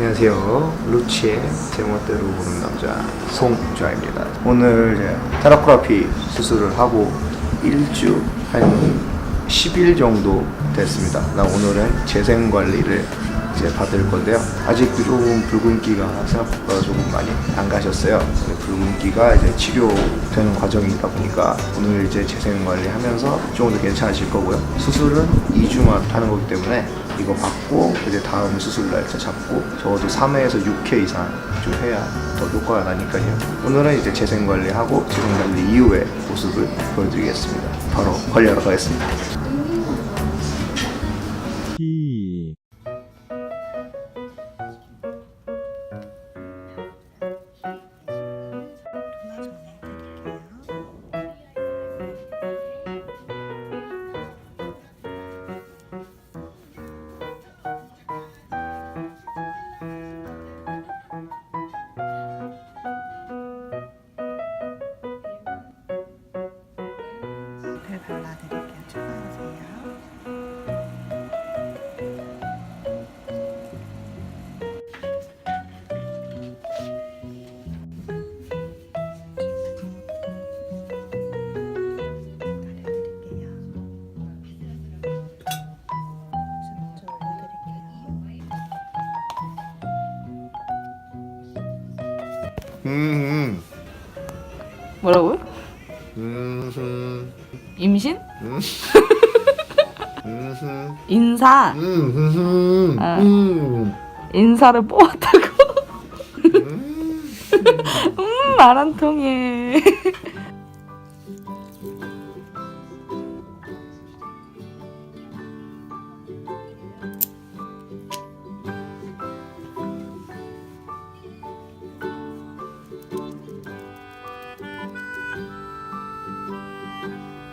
안녕하세요. 루치의 제멋대로 보는 남자 송좌입니다. 오늘 테라코라피 수술을 하고 일주 한 10일 정도 됐습니다. 나 오늘은 재생 관리를 이제 받을 건데요. 아직 조금 붉은기가 생각보다 조금 많이 안 가셨어요. 붉은기가 이제 치료되는 과정이다 보니까 오늘 이제 재생 관리하면서 조금 더 괜찮아질 거고요. 수술은 2주만 하는 거기 때문에 이거 받고 이제 다음 수술 날짜 잡고 적어도 3회에서 6회 이상 좀 해야 더 효과가 나니까요. 오늘은 이제 재생 관리하고 재생 관리 이후의 모습을 보여드리겠습니다. 바로 관리하러 가겠습니다. 음, 뭐라고요? 음, 음, 임신? 음, 음, 인사. 음, 아. 음, 인사를 뽑았다고. 음, 말안 통해.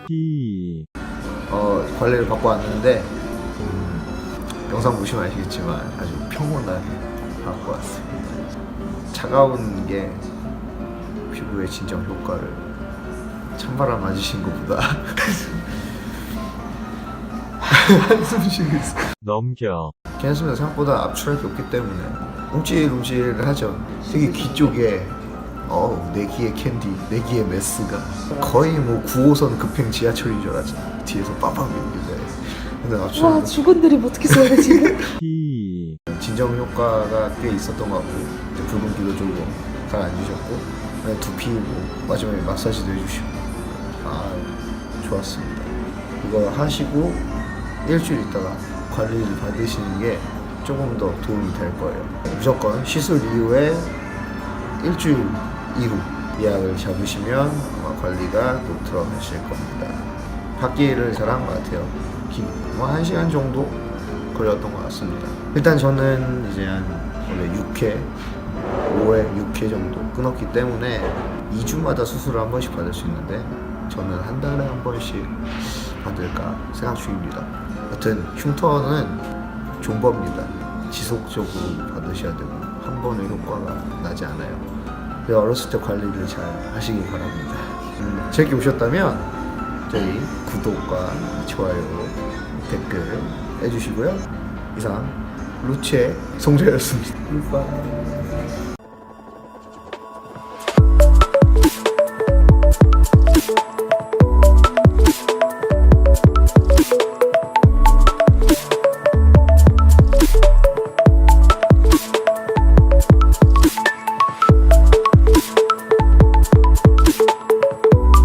히 어, 관리를 받고 왔는데 음, 영상 보시면 아시겠지만 아주 평온하게 받고 왔습니다. 차가운 게 피부에 진정 효과를 찬바람 맞으신 것보다 한숨 쉬고 있어. 넘겨 괜찮습니다. 생각보다 압출할 게 없기 때문에 움찔움찔 하죠. 되게 귀 쪽에 어, 내 귀에 캔디, 내 귀에 메스가 거의 뭐 9호선 급행 지하철인 줄 알았잖아. 뒤에서 빠방 밀리는데. 근데 와, 죽은들이 어떻게 써야 되지? 히 진정 효과가 꽤 있었던 것 같고 이제 붉은 기도 조금 가라앉으셨고 그다음에 두피 뭐 마지막에 마사지도 해주시고 아 좋았습니다. 이거 하시고 일주일 있다가 관리를 받으시는 게 조금 더 도움이 될 거예요. 무조건 시술 이후에 일주일 이후 예약을 잡으시면 아마 관리가 또 들어가실 겁니다. 받기를 잘 한 것 같아요. 기- 뭐한 시간 정도 걸렸던 것 같습니다. 일단 저는 이제 한 원래 6회, 5회, 6회 정도 끊었기 때문에 2주마다 수술을 한 번씩 받을 수 있는데 저는 한 달에 한 번씩 받을까 생각 중입니다. 여튼 흉터는 존버입니다. 지속적으로 받으셔야 되고 한 번에 효과가 나지 않아요. 그래서 어렸을 때 관리를 잘 하시기 바랍니다. 음, 재밌게 보셨다면 저희 구독과 좋아요, 댓글 해주시고요. 이상 루체 송재였습니다.